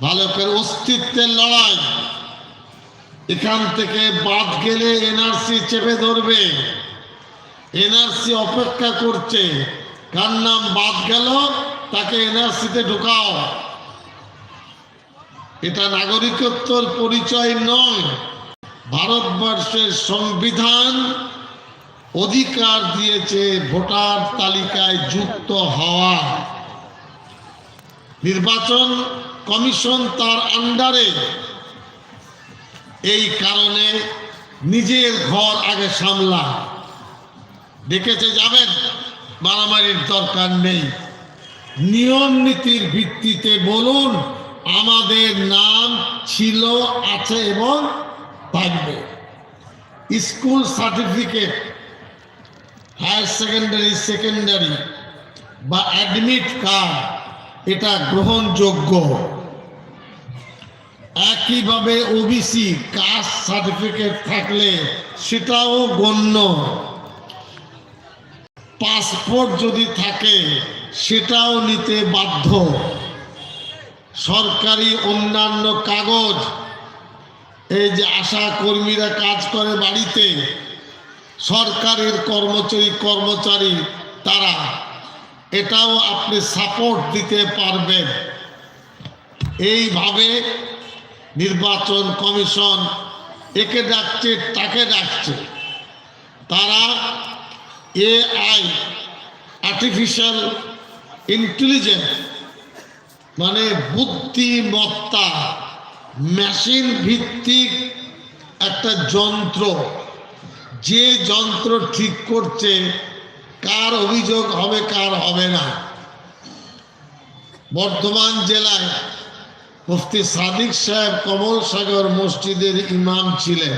বালকের অস্তিত্বের লড়াই। এখান থেকে বাদ গেলে এনআরসি চেপে ধরবে। এনআরসি অপেক্ষা করছে। কার নাম বাদ গেল, তাকে এনআরসিতে ঢুকাও। এটা নাগরিকত্বর পরিচয় নয়। ভারতবর্ষের সংবিধান অধিকার দিয়েছে ভোটার তালিকায় যুক্ত হওয়া। নির্বাচন কমিশন তার আন্ডারে। এই কারণে নিজের ঘর আগে সামলা ডেকেছে যাবেন? মারামারির দরকার নেই। নিয়ম নীতির ভিত্তিতে বলুন, আমাদের নাম ছিল, আছে এবং থাকবে। School certificate, higher secondary secondary বা অ্যাডমিট কার্ড, এটা গ্রহণযোগ্য। একইভাবে ওবিসি কাস্ট সার্টিফিকেট থাকলে সেটাও গণ্য। পাসপোর্ট যদি থাকে, সেটাও নিতে বাধ্য। সরকারি অন্যান্য কাগজ, এই যে আশা কর্মীরা কাজ করে বাড়িতে, সরকারের কর্মচারী কর্মচারী তারা, এটাও আপনি সাপোর্ট দিতে পারবেন। এইভাবে নির্বাচন কমিশন একে ডাকছে, তাকে ডাকছে। তারা এআই আর্টিফিশিয়াল ইন্টেলিজেন্স মানে বুদ্ধিমত্তা মেশিন ভিত্তিক একটা যন্ত্র। যে যন্ত্র ঠিক করছে, কার অভিযোগ হবে, কার হবে না। বর্ধমান জেলায় মুফতি সাদিক সাহেব কমল সাগর মসজিদের ইমাম ছিলেন।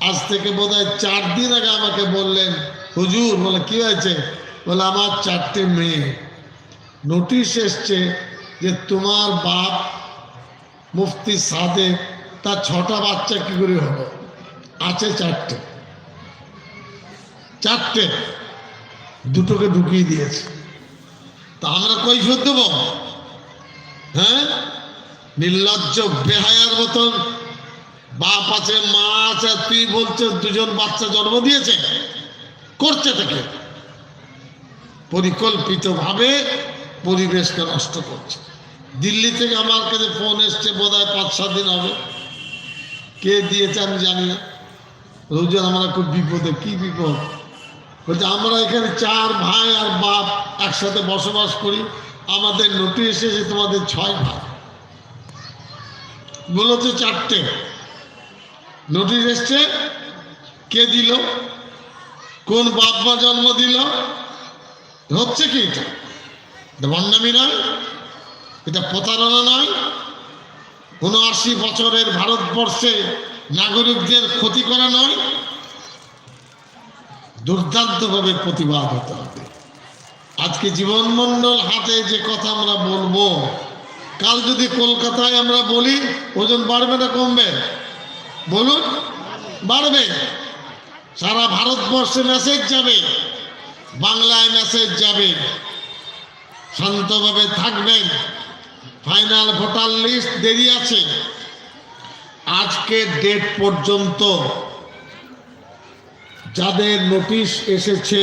আজ থেকে বোধহয় চার দিন আগে আমাকে বললেন, হুজুর, বলে, কি হয়েছে? বলে, আমার চারটে মেয়ে। নোটিশ এসছে যে তোমার বাপ মুফতি সাদে তার ছটা বাচ্চা কি করে হলো আছে চারটে। চারটে দুটোকে ঢুকিয়ে দিয়েছে। তা আমরা কৈফত দেব? হ্যাঁ? নির্লজ্জ বেহায়ার মতন। বাপ আছে, মা আছে তুই বলছিস দুজন বাচ্চা জন্ম দিয়েছে। করছে থেকে পরিকল্পিতভাবে পরিবেশকে নষ্ট করছে। দিল্লি থেকে আমার কাছে ফোন এসছে বোধ হয় পাঁচ সাত দিন হবে। কে দিয়েছে আমি জানি না। রোজন আমরা খুব বিপদে, কি বিপদ? বলছে, আমরা এখানে চার ভাই আর বাপ একসাথে বসবাস করি। আমাদের নোটিশ এসেছে তোমাদের ছয় ভাই। বলেছে চারটে। নোটিশ এসছে, কে দিল? কোন বাপ মা জন্ম দিল? হচ্ছে কি এটা? এটা বন্যামি নয়, এটা প্রতারণা নয়। উনআশি বছরের ভারতবর্ষে নাগরিকদের ক্ষতি করা নয়। দুর্দান্তভাবে প্রতিবাদ হতে হবে। আজকে জীবনমণ্ডল হাতে যে কথা আমরা বলব কাল যদি কলকাতায় আমরা বলি, ওজন বাড়বে না কমবে? বলুন, বাড়বে। সারা ভারতবর্ষে মেসেজ যাবে, বাংলায় মেসেজ যাবে। শান্তভাবে থাকবেন। ফাইনাল ভোটার লিস্ট দেরি আছে। আজকে ডেট পর্যন্ত যাদের নোটিশ এসেছে,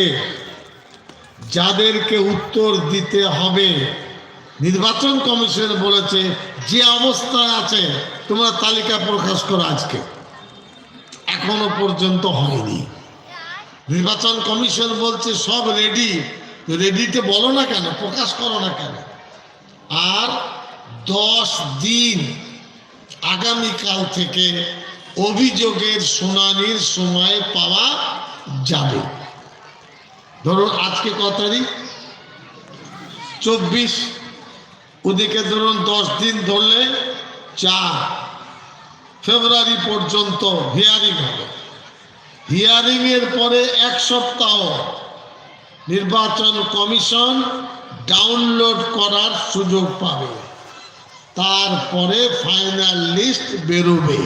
যাদেরকে উত্তর দিতে হবে নির্বাচন কমিশন বলেছে, যে অবস্থায় আছে, তোমরা তালিকা প্রকাশ করো আজকে। এখনও পর্যন্ত হয়নি। নির্বাচন কমিশন বলছে, সব রেডি। রেডিতে বলো না কেন, প্রকাশ করো না কেন। আর দশ দিন আগামীকাল থেকে অভিযোগের শুনানির সময় পাওয়া যাবে। ধরুন আজকে ক তারিখ? চব্বিশ ওদিকে ধরুন দশ দিন ধরলে চার ফেব্রুয়ারি পর্যন্ত হিয়ারিং হবে। হিয়ারিং এর পরে এক সপ্তাহ নির্বাচন কমিশন ডাউনলোড করার সুযোগ পাবে। তারপরে ফাইনাল লিস্ট বেরোবে।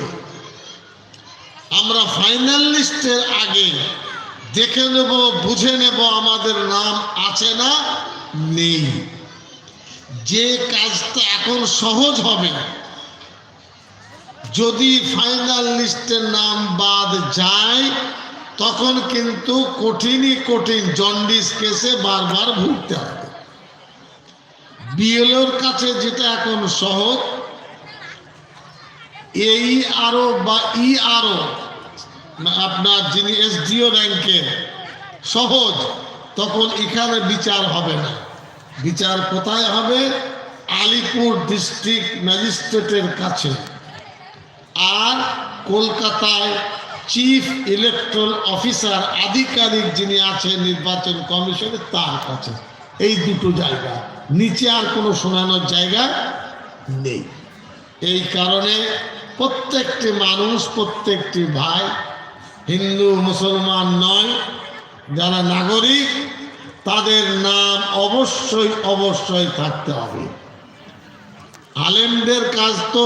আমরা ফাইনাল লিস্টের আগে দেখে নেব, বুঝে নেব আমাদের নাম আছে না নেই। যে কাজটা এখন সহজ হবে, যদি ফাইনাল লিস্টের নাম বাদ যায়, তখন কিন্তু কঠিনই কঠিন জন্ডিস কেসে বারবার ভুগতে হবে। বিএলওর কাছে যেটা এখন সহজ, এই আরও বা ই আরও আপনার যিনি এসডিও র্যাঙ্কের সহজ, তখন এখানে বিচার হবে না। বিচার কোথায় হবে? আলিপুর ডিস্ট্রিক্ট ম্যাজিস্ট্রেটের কাছে। আর কলকাতায় চিফ ইলেকট্রাল অফিসার আধিকারিক যিনি আছেন নির্বাচন কমিশনে তার কাছে। এই দুটো জায়গা। নিচে আর কোনো শোনানোর জায়গা নেই। এই কারণে প্রত্যেকটি মানুষ, প্রত্যেকটি ভাই হিন্দু, মুসলমান নয়, যারা নাগরিক তাদের নাম অবশ্যই অবশ্যই থাকতে হবে। আলেমদের কাজ তো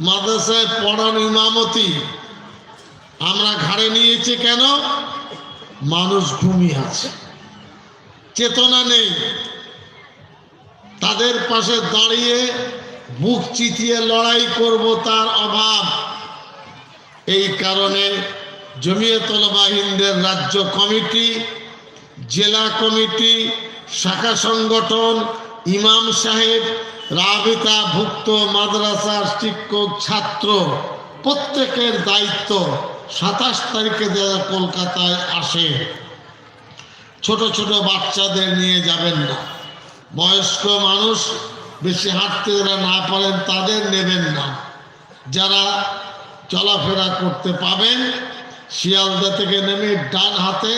মাদ্রাসায় পড়ানো ইমামতি। আমরা ঘাড়ে নিয়েছি কেন? মানুষ ঘুমিয়ে আছে, চেতনা নেই। তাদের পাশে দাঁড়িয়ে বুক চিতিয়ে লড়াই করব তার অভাব। এই কারণে জমিয়তলবা হিন্দের রাজ্য কমিটি জেলা কমিটি, শাখা সংগঠন, ইমাম সাহেব, রাবিতা ভুক্ত মাদ্রাসার শিক্ষক, ছাত্র। প্রত্যেকের দায়িত্ব সাতাশ তারিখে যারা কলকাতায় আসে, ছোট ছোট বাচ্চাদের নিয়ে যাবেন না। বয়স্ক মানুষ বেশি হাঁটতে যারা না পারেন, তাদের নেবেন না। যারা চলাফেরা করতে পাবেন, শিয়ালদা থেকে নেমে ডান হাতে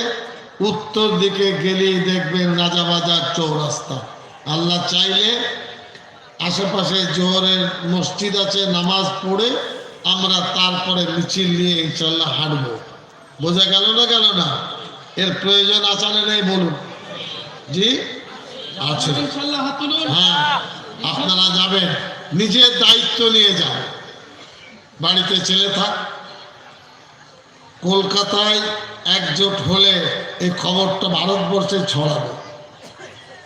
উত্তর দিকে গেলেই দেখবেন রাজাবাজার চৌরাস্তা। আল্লাহ চাইলে আশেপাশে জোহরের মসজিদ আছে, নামাজ পড়ে আমরা তারপরে মিছিল নিয়ে ইনশাল্লাহ হাঁটবো। বোঝা গেল না গেল না? এর প্রয়োজন আছে না নেই বলুন। জি? আছে। হ্যাঁ আপনারা যাবেন, নিজের দায়িত্ব নিয়ে যান। বাড়িতে ছেলে থাক, কলকাতায় একজোট হলে এই খবরটা ভারতবর্ষে ছড়াবে।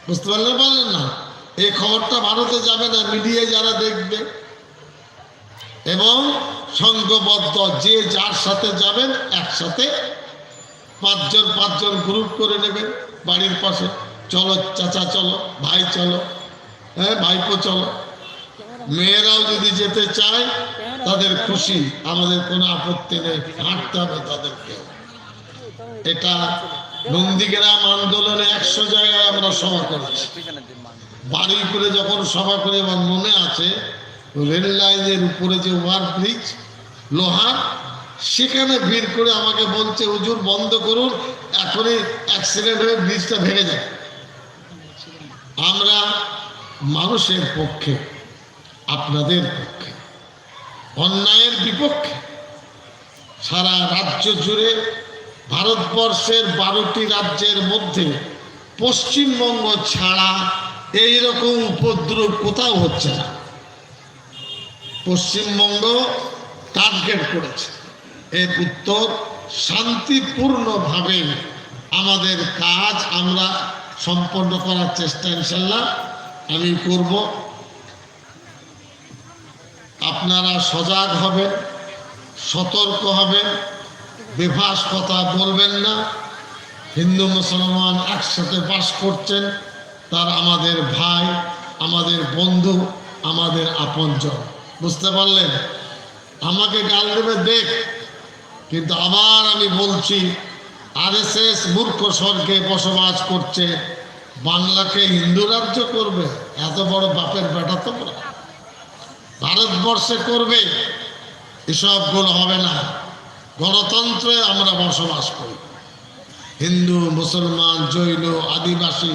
বুঝতে পারলে পারলেন না? এই খবরটা ভারতে যাবে না, মিডিয়ায় যারা দেখবে। এবং সংঘবদ্ধ যে যার সাথে যাবেন, একসাথে পাঁচজন পাঁচজন গ্রুপ করে নেবেন বাড়ির পাশে। চলো চাচা, চলো, ভাই, চলো হ্যাঁ ভাইপো, চলো। মেয়েরাও যদি যেতে চায়, তাদের খুশি। আমাদের কোনো আপত্তি নেই, হাঁটতে হবে তাদেরকে। এটা নন্দীগ্রাম আন্দোলনে একশো জায়গায় আমরা সভা করেছি। বাড়ি করে যখন সভা করে, আমার মনে আছে, রেল লাইনের উপরে যে ওভার ব্রিজ লোহার, সেখানে ভিড় করে আমাকে বলছে, হুজুর, বন্ধ করুন, এখনই অ্যাক্সিডেন্ট হয়ে ব্রিজটা ভেঙে যায় আমরা মানুষের পক্ষে, আপনাদের পক্ষে, অন্যায়ের বিপক্ষে, সারা রাজ্য জুড়ে ভারতবর্ষের বারোটি রাজ্যের মধ্যে পশ্চিমবঙ্গ ছাড়া এইরকম উপদ্রব কোথাও হচ্ছে না। পশ্চিমবঙ্গ টার্গেট করেছে। এর উত্তর, শান্তিপূর্ণভাবে আমাদের কাজ আমরা সম্পন্ন করার চেষ্টা ইনশাল্লাহ। আমি করব। আপনারা সজাগ হবেন, সতর্ক হবেন। বেফাস কথা বলবেন না। হিন্দু, মুসলমান একসাথে বাস করছেন। তার আমাদের ভাই, আমাদের বন্ধু, আমাদের আপনজন। বুঝতে পারলেন? আমাকে গাল দেবে, দেখ। কিন্তু আবার আমি বলছি, আরএসএস মূর্খ স্বর্গে বসবাস করছে। বাংলাকে হিন্দু রাজ্য করবে। এত বড় বাপের বেটা তোমরা ভারতবর্ষে করবে। এসবগুলো হবে না। গণতন্ত্রে আমরা বসবাস করি। হিন্দু, মুসলমান, জৈন, আদিবাসী,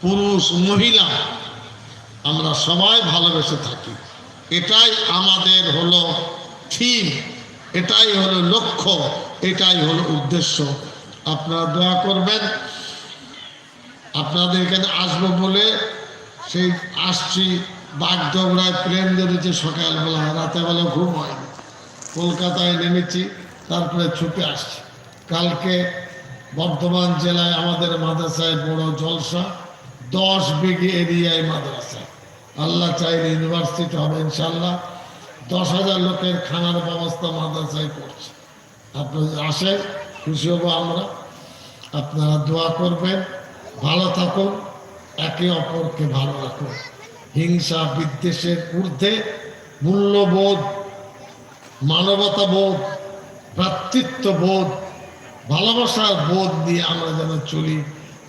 পুরুষ, মহিলা, আমরা সবাই ভালোবেসে থাকি। এটাই আমাদের হলো থিম, এটাই হলো লক্ষ্য, এটাই হলো উদ্দেশ্য। আপনারা দোয়া করবেন, আপনাদের এখানে আসব বলে সেই আসছি বাগডগড়ায় প্লেন ধরেছে সকালবেলা রাতেবেলা ঘুম হয়নি। কলকাতায় নেমেছি। তারপরে ছুটে আসছি। কালকে বর্ধমান জেলায় আমাদের মাদ্রাসায় বড় জলসা, দশ বিঘে এরিয়ায় মাদ্রাসা। আল্লাহ চাইলে ইউনিভার্সিটি হবে ইনশাল্লাহ দশ হাজার লোকের খানার ব্যবস্থা মাদ্রাসায় করছে। আপনি আসেন, খুশি হব আমরা। আপনারা দোয়া করবেন, ভালো থাকুন, একে অপরকে ভালো রাখুন। হিংসা বিদ্বেষের ঊর্ধ্বে মূল্যবোধ, মানবতাবোধ ভ্রাতৃত্ববোধ, ভালোবাসার বোধ নিয়ে আমরা যেন চলি,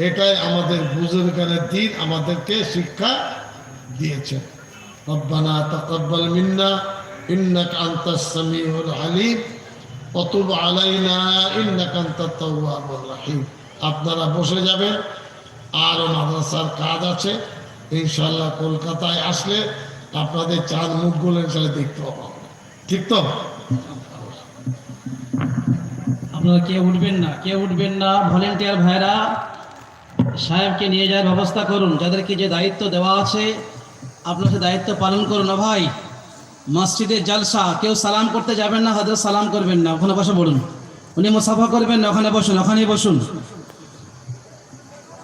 এটাই আমাদের বুজুর্গানের দিন, আমাদেরকে শিক্ষা দিয়েছেন রব্বানা তাকাব্বাল মিন্না, ইন্নাক আনতাস সামিউল আলিম অতুব আলাইনা, ইন্নাক আনতাত তাওয়াবুর রহিম। আপনারা বসে যাবেন আরও মাদ্রাসার কাজ আছে ইনশাল্লাহ কলকাতায় আসলে আপনাদের চাঁদ মুখগুলো ইনশাল্লাহ দেখতে পাবো ঠিক তো? আপনারা কে উঠবেন না, কে উঠবেন না? ভলেন্টিয়ার ভাইরা, সাহেবকে নিয়ে যাওয়ার ব্যবস্থা করুন। যাদেরকে যে দায়িত্ব দেওয়া আছে, আপনার সে দায়িত্ব পালন করুন না ভাই। মসজিদের জালসা, কেউ সালাম করতে যাবেন না, হাজার সালাম করবেন না। ওখানে বসে পড়ুন উনি মুসাফা করবেন না, ওখানে বসুন, ওখানেই বসুন।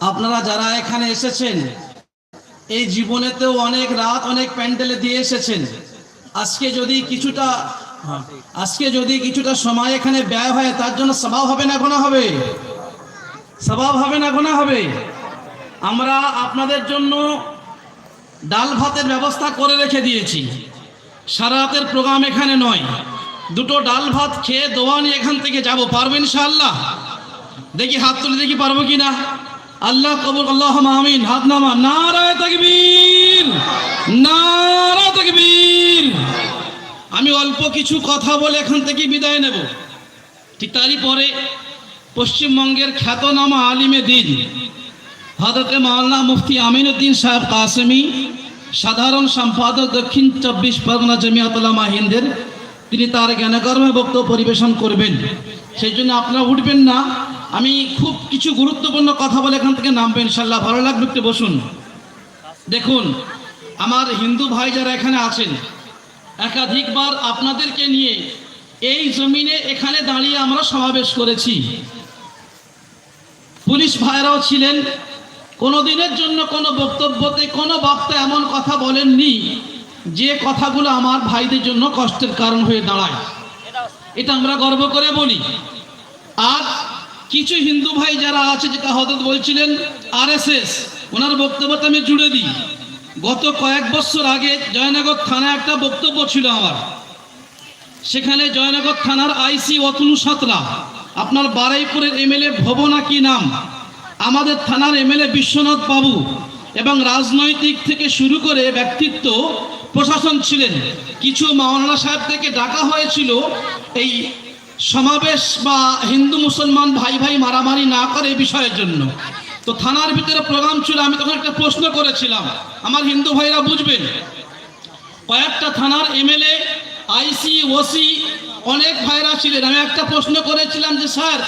আপনারা যারা এখানে এসেছেন, এই জীবনেতেও অনেক রাত, অনেক প্যান্ডেলে দিয়ে এসেছেন। আজকে যদি কিছুটা আজকে যদি কিছুটা সময় এখানে ব্যয় হয়, তার জন্য স্বভাব হবে না গোনা হবে? স্বভাব হবে না গোনা হবে? আমরা আপনাদের জন্য ডাল ভাতের ব্যবস্থা করে রেখে দিয়েছি। সারা রাতের প্রোগ্রাম এখানে নয়। দুটো ডাল ভাত খেয়ে দোয়া নিয়ে এখান থেকে যাব। পারবেন ইনশাআল্লাহ? দেখি হাত তুলে দেখি পারব কি না? আল্লাহ কবুল আল্লাহ আমিন। হাত নামা নারায় তাকবীর। নারায় তাকবীর। আমি অল্প কিছু কথা বলে এখান থেকে বিদায় নেব। ঠিক তারই পরে পশ্চিমবঙ্গের খ্যাতনামা আলিমে দিন হজরতে মাওলানা মুফতি আমিনুদ্দিন সাহেব কাসেমি, সাধারণ সম্পাদক দক্ষিণ চব্বিশ পরগনা জমিয়াতুল্লামা হিন্দের, তিনি তার জ্ঞানকর্মে বক্তব্য পরিবেশন করবেন। সেই জন্য আপনারা উঠবেন না। আমি খুব কিছু গুরুত্বপূর্ণ কথা বলে এখান থেকে নামবেন ইনশাল্লাহ ভালো লাগবে একটু বসুন। দেখুন, আমার হিন্দু ভাই যারা এখানে আছেন একাধিকবার আপনাদেরকে নিয়ে এই জমিনে এখানে দাঁড়িয়ে আমরা সমাবেশ করেছি। পুলিশ ভাইরাও ছিলেন। কোনো দিনের জন্য কোনো বক্তব্যতে, কোনো বক্তা এমন কথা বলেননি যে কথাগুলো আমার ভাইদের জন্য কষ্টের কারণ হয়ে দাঁড়ায়। এটা আমরা গর্ব করে বলি। আর কিছু হিন্দু ভাই যারা আছে, যেটা হজরত বলছিলেন আর এস এস ওনার বক্তব্যতে আমি জুড়ে দিই। গত কয়েক বছর আগে জয়নগর থানায় একটা বক্তব্য ছিল আমার। সেখানে জয়নগর থানার আইসি অতনু সাঁতরা, আপনার বারাইপুরের এমএলএ ভবনা কি নাম, আমাদের থানার এমএলএ বিশ্বনাথ বাবু এবং রাজনৈতিক থেকে শুরু করে ব্যক্তিত্ব, প্রশাসন ছিলেন। কিছু মাওলানা সাহেব থেকে ডাকা হয়েছিল এই সমাবেশ বা হিন্দু মুসলমান ভাই ভাই মারামারি না করে বিষয়ের জন্য। তো থানার ভিতরে প্রোগ্রাম ছিল, আমি তখন একটা প্রশ্ন করেছিলাম। আমার হিন্দু ভাইরা বুঝবেন, কয়েকটা থানার এমএলএ, আইসি, ওসি অনেক ভাইরা ছিলেন। আমি একটা প্রশ্ন করেছিলাম যে, স্যার,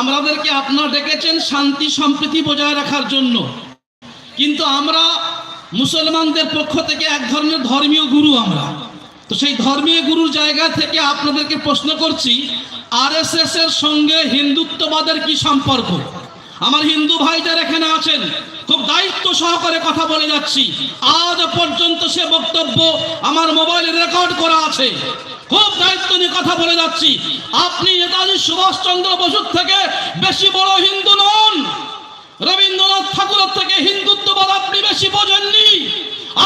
আমাদেরকে আপনারা ডেকেছেন শান্তি, সম্প্রীতি বজায় রাখার জন্য। কিন্তু আমরা মুসলমানদের পক্ষ থেকে এক ধরনের ধর্মীয় গুরু আমরা। তো সেই ধর্মীয় গুরুর জায়গা থেকে আপনাদেরকে প্রশ্ন করছি আরএসএস এর সঙ্গে হিন্দুত্ববাদের কি সম্পর্ক? আমার হিন্দু ভাই যারা এখানে আছেন, খুব দায়িত্ব সহকারে কথা বলে যাচ্ছি। আজ পর্যন্ত সে বক্তব্য আমার মোবাইলে রেকর্ড করা আছে। খুব দায়িত্ব নিয়ে কথা বলে যাচ্ছি। আপনি নেতাজি সুভাষচন্দ্র বসুর থেকে বেশি বড় হিন্দু নন। রবীন্দ্রনাথ ঠাকুরের থেকে হিন্দুত্ববাদ আপনি বেশি বোঝেননি।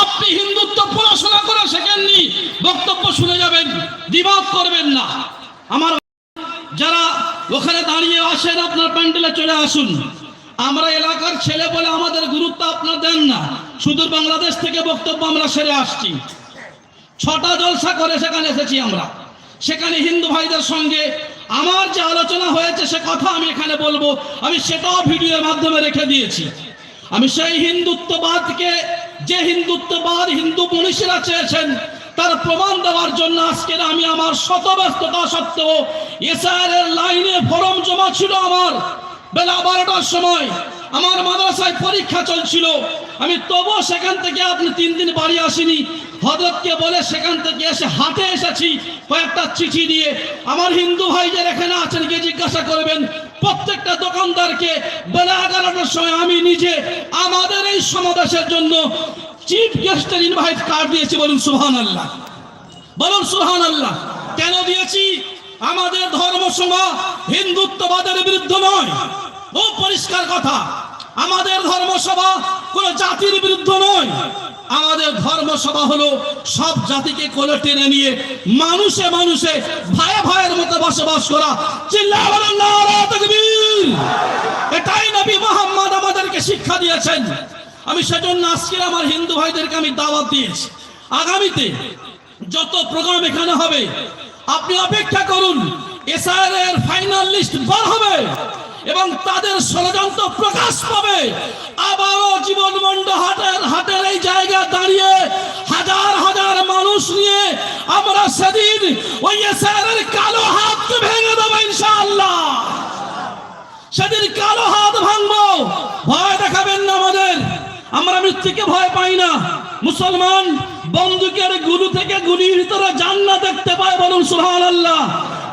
আপনি হিন্দুত্ব পড়াশোনা করে শেখেননি। বক্তব্য শুনে যাবেন দিবাদ করবেন না। আমার ওখানে দাঁড়িয়ে আসেন, আপনার প্যান্ডেলে চলে আসুন। আমরা এলাকার ছেলে বলে আমাদের গুরুত্ব আপনার দেন না। সুদূর বাংলাদেশ থেকে বক্তব্য আমরা সেরে আসছি। ছটা জলসা করে সেখানে এসেছি আমরা। সেখানে হিন্দু ভাইদের সঙ্গে আমার যে আলোচনা হয়েছে, সে কথা আমি এখানে বলব। আমি সেটাও ভিডিওর মাধ্যমে রেখে দিয়েছি। আমি সেই হিন্দুত্ববাদকে, যে হিন্দুত্ববাদ হিন্দু মনীষীরা চেয়েছেন তার প্রমাণ দেওয়ার জন্য আজকে আমি আমার শত ব্যস্ততা সত্ত্বেও এসআর লাইনে ফরম জমা ছিল আমার। বেলা বারোটার সময় আমার মাদ্রাসায় পরীক্ষা চলছিল। আমি তবুও সেখান থেকে আপনি তিন দিন বাড়ি আসিনি। হজরতকে বলে সেখান থেকে এসে হাতে এসেছি কয়েকটা চিঠি দিয়ে। আমার হিন্দু ভাই যারা এখানে আছেন গিয়ে জিজ্ঞাসা করবেন, প্রত্যেকটা দোকানদারকে বেলা এগারোটার সময় আমি নিজে আমাদের এই সমাবেশের জন্য চিফ গেস্টের ইনভাইট কার্ড দিয়েছি বলুন সুহান আল্লাহ বলুন সুহান আল্লাহ কেন দিয়েছি? আমাদের ধর্মসভা হিন্দুত্ববাদের বিরুদ্ধে নয়। পরিষ্কার কথা। আমাদের ধর্মসভা কোন জাতির বিরুদ্ধে নয়। আমাদের ধর্মসভা হলো সব জাতিকে কোলে টেনে নিয়ে মানুষে মানুষে ভাই ভাইয়ের মতো বসবাস করা। এটাই নবী মোহাম্মদ আমাদেরকে শিক্ষা দিয়েছেন। আমি সেজন্য আজকে আমার হিন্দু ভাইদেরকে আমি দাওয়াত দিয়েছি। আগামীতে যত প্রোগ্রাম এখানে হবে, আপনি অপেক্ষা করুন এসআর ফাইনাল লিস্ট বার হবে এবং তাদের ষড়যন্ত্র প্রকাশ পাবে। আবারও জীবন মন্ড হাটের হাটের এই জায়গা দাঁড়িয়ে হাজার হাজার মানুষ নিয়ে আমরা সেদিন ওই এসআর কালো হাত ভেঙে দেবো ইনশাআল্লাহ। সেদিন কালো হাত ভাঙবো। ভয় দেখাবেন না আমাদের। আমরা মৃত্যুকে ভয় পাই না মুসলমান বন্দুকের গুলু থেকে গুলির ভিতরে জান্না দেখতে পায় বলুন সুহান আল্লাহ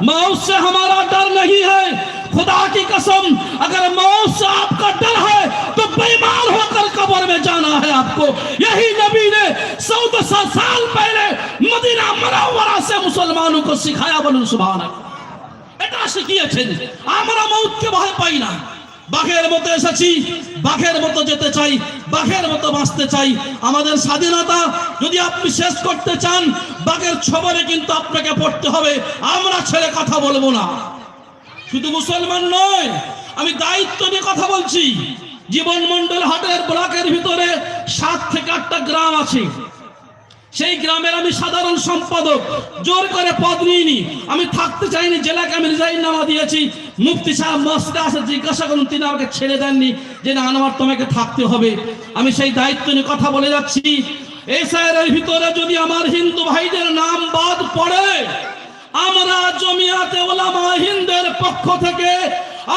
मौत से हमारा डर नहीं है खुदा की कसम अगर मौत से आपका डर है तो बेईमान होकर कब्र में जाना है आपको यही नबी ने चौदह सौ साल पहले मदीना मुनव्वरा से मुसलमानों को सिखाया बोलूं सुभान अल्लाह এটা শিখিয়েছেন আমরা মৌতকে ভয় পাই না বাঘের মতো এসেছি, বাঘের মতো যেতে চাই, বাঘের মতো বাঁচতে চাই। আমাদের স্বাধীনতা যদি আপনি শেষ করতে চান, বাঘের ছবরে কিন্তু আপনাকে পড়তে হবে। আমরা ছেড়ে কথা বলব না। শুধু মুসলমান নয়, আমি দায়িত্ব নিয়ে কথা বলছি। জীবন মন্ডল হাটের ব্লকের ভিতরে সাত থেকে আটটা গ্রাম আছে। সেই গ্রামের আমি সাধারণ সম্পাদক। জোর করে পদ নিইনি। আমি থাকতে চাইনি, জেলাকে আমি রিজাইন নামা দিয়েছি। মুফতি সাহেব মসজিদে আসে জিজ্ঞাসা করুন, তিনি আমাকে ছেড়ে দেননি যে, না আমার তোমাকে থাকতে হবে। আমি সেই দায়িত্ব নিয়ে কথা বলে যাচ্ছি। এই স্যারের ভিতরে যদি আমার হিন্দু ভাইদের নাম বাদ পড়ে, আমরা জমিয়াতে ওলামা হিন্দের পক্ষ থেকে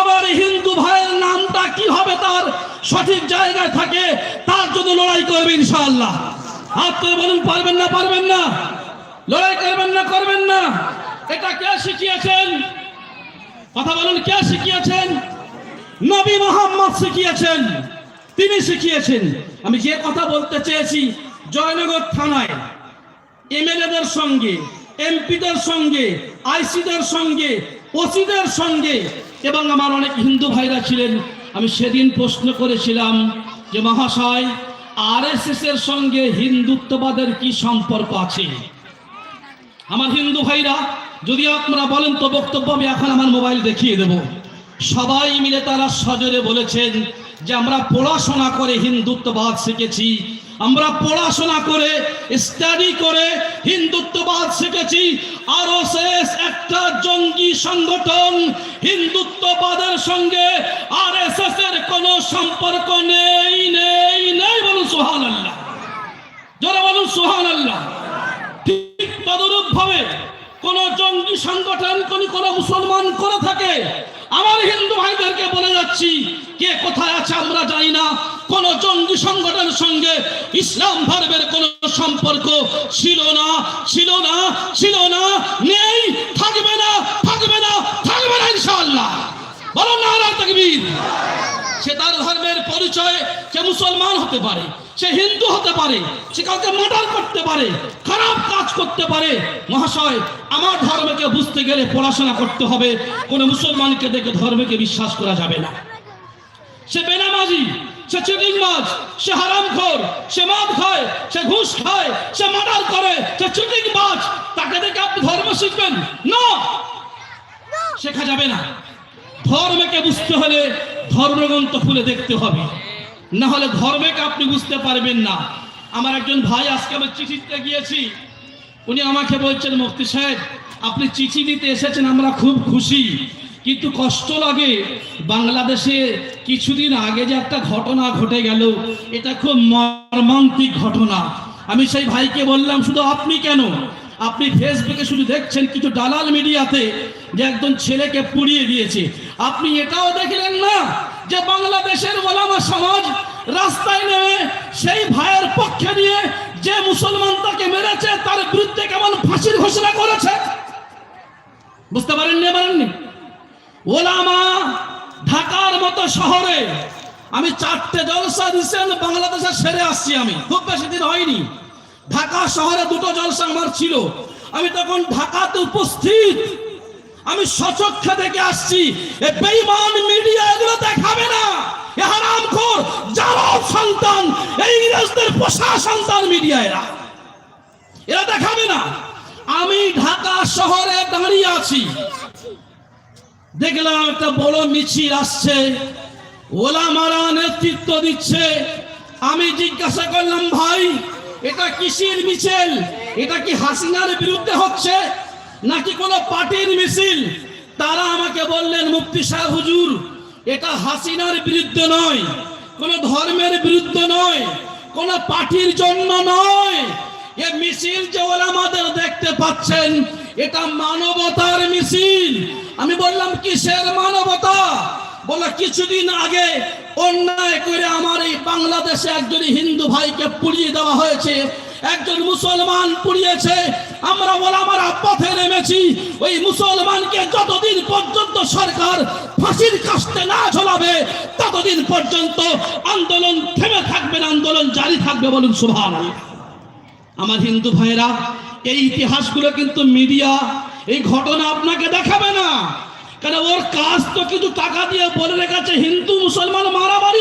আবার হিন্দু ভাইয়ের নামটা কি হবে তার সঠিক জায়গায় থাকে, তার জন্য লড়াই করবে ইনশাআল্লাহ। হাত তুলে বলুন, পারবেন না পারবেন না। লড়াই করবেন না করবেন না। এটা কে শিখিয়েছেন? কথা বলুন, কে শিখিয়েছেন? নবী মোহাম্মদ শিখিয়েছেন। তিনি শিখিয়েছেন। আমি যে কথা বলতে চেয়েছি জয়নগর থানায়, এমএলএদের সঙ্গে, এমপিদের সঙ্গে, আইসিদের সঙ্গে, ওসিদের সঙ্গে, এবং আমার অনেক হিন্দু ভাইরা ছিলেন। আমি সেদিন প্রশ্ন করেছিলাম যে, মহাশয় আরএসএস এর সঙ্গে হিন্দুত্ববাদের কি সম্পর্ক আছে? আমার হিন্দু ভাইরা, যদি আপনারা বলেন তো বক্তব্য আমি এখন আমার মোবাইল দেখিয়ে দেব। সবাই মিলে তারা সজরে বলেছেন যে আমরা পড়াশোনা করে হিন্দুত্ববাদ শিখেছি, আমরা পড়াশোনা করে স্টাডি করে হিন্দুত্ববাদ শিখেছি। শেষ একটা সংগঠন হিন্দুত্ববাদের সঙ্গে আর এস এস এর কোন সম্পর্ক নেই নেই নেই বলুন সোহান আল্লাহ যারা বলুন সোহান আল্লাহ ঠিক তদরূপ ভাবে কোন জঙ্গি সংগঠন কোন মুসলমান করে থাকে আমার হিন্দু ভাইদেরকে বলে যাচ্ছি, কে কোথায় আছে আমরা জানি না। কোন জঙ্গি সংগঠনের সঙ্গে ইসলাম ধর্মের কোন সম্পর্ক ছিল না ছিল না ছিল না, নেই, থাকবে না থাকবে না থাকবে না ইনশাআল্লাহ। বলো না তাকবীর। সে তার ধর্মের পরিচয় সে মুসলমান হতে পারে, সে হিন্দু হতে পারে, সে কাউকে মার্ডার করতে পারে, খারাপ কাজ করতে পারে। মহাশয়, আমার ধর্মকে বুঝতে গেলে পড়াশোনা করতে হবে। কোনো মুসলমানকে দেখে ধর্মকে বিশ্বাস করা যাবে না। সে বেনামাজি, সে চিটিং মাছ সে হারামখোর, সে মদ খায়, সে ঘুষ খায়, সে মার্ডার করে, সে চিটিং মাছ তাকে দেখে আপনি ধর্ম শিখবেন? না! শেখা যাবে না। ধর্মকে বুঝতে হলে ধর্মগ্রন্থ খুলে দেখতে হবে। না হলে ধর্মকে আপনি বুঝতে পারবেন না। আমার একজন ভাই আজকে আমি চিঠি দিতে গিয়েছি। উনি আমাকে বলছেন, মুফতি সাহেব, আপনি চিঠি দিতে এসেছেন, আমরা খুব খুশি। কিন্তু কষ্ট লাগে। বাংলাদেশে কিছুদিন আগে যে একটা ঘটনা ঘটে গেল, এটা খুব মর্মান্তিক ঘটনা। আমি সেই ভাইকে বললাম, শুধু আপনি কেন? আপনি ফেসবুকে শুধু দেখছেন কিছু দালাল মিডিয়াতে যে একজন ছেলেকে পুড়িয়ে দিয়েছে। আপনি এটাও দেখলেন না যে বাংলাদেশের ওলামা সমাজ রাস্তায় নেমে সেই ভাইয়ের পক্ষে নিয়ে যে মুসলমান তাকে মেরেছে, তার বিরুদ্ধে কেমন ফাঁসির ঘোষণা করেছে? বুঝতে পারেননি পারেননি? ওলামা ঢাকার মতো শহরে আমি চারটে জলসা দিচ্ছেন বাংলাদেশে সেরে আসছি আমি। খুব বেশি দিন হয়নি। ঢাকা শহরে দুটো জলসা আমার ছিল। আমি তখন ঢাকাতে উপস্থিত। আমি সচক্ষে দেখে আসছি, এ মিডিয়া এগুলো দেখাবে না। এ হারামখোর সন্তান, এই ইংরেজদের সন্তান মিডিয়া এরা। এরা দেখাবে না। আমি ঢাকা শহরে দাঁড়িয়ে আছি। দেখলাম একটা বড় মিছিল আসছে। ওলামারা নেতৃত্ব দিচ্ছে। আমি জিজ্ঞাসা করলাম, ভাই এটা কিসের মিছিল? এটা কি হাসিনার বিরুদ্ধে হচ্ছে? নাকি কোনো পার্টির মিছিল? তারা আমাকে বললেন, মুফতি সাহেব হুজুর, এটা হাসিনার বিরুদ্ধে নয়, কোনো ধর্মের বিরুদ্ধে নয়, কোনো পার্টির জন্য নয়। এ মিছিল যে ওলামাদের দেখতে পাচ্ছেন, এটা মানবতার মিছিল। আমি বললাম, কিসের মানবতা? বলে কিছুদিন আগে অন্যায় করে আমার এই বাংলাদেশে একজন হিন্দু ভাইকে পুড়িয়ে দেওয়া হয়েছে, একজন মুসলমান পুড়িয়েছে। আমরা ওলামারা পথে নেমেছি, ওই মুসলমানকে যতদিন পর্যন্ত সরকার ফাঁসির কাস্তে না ঝোলাবে, ততদিন পর্যন্ত আন্দোলন থেমে থাকবে না, আন্দোলন জারি থাকবে বলুন সুভান আমার হিন্দু ভাইরা এই ইতিহাসগুলো কিন্তু মিডিয়া, এই ঘটনা আপনাকে দেখাবে না। কারণ ওর কাজ তো কিন্তু টাকা দিয়ে বলে রেখেছে হিন্দু মুসলমান মারামারি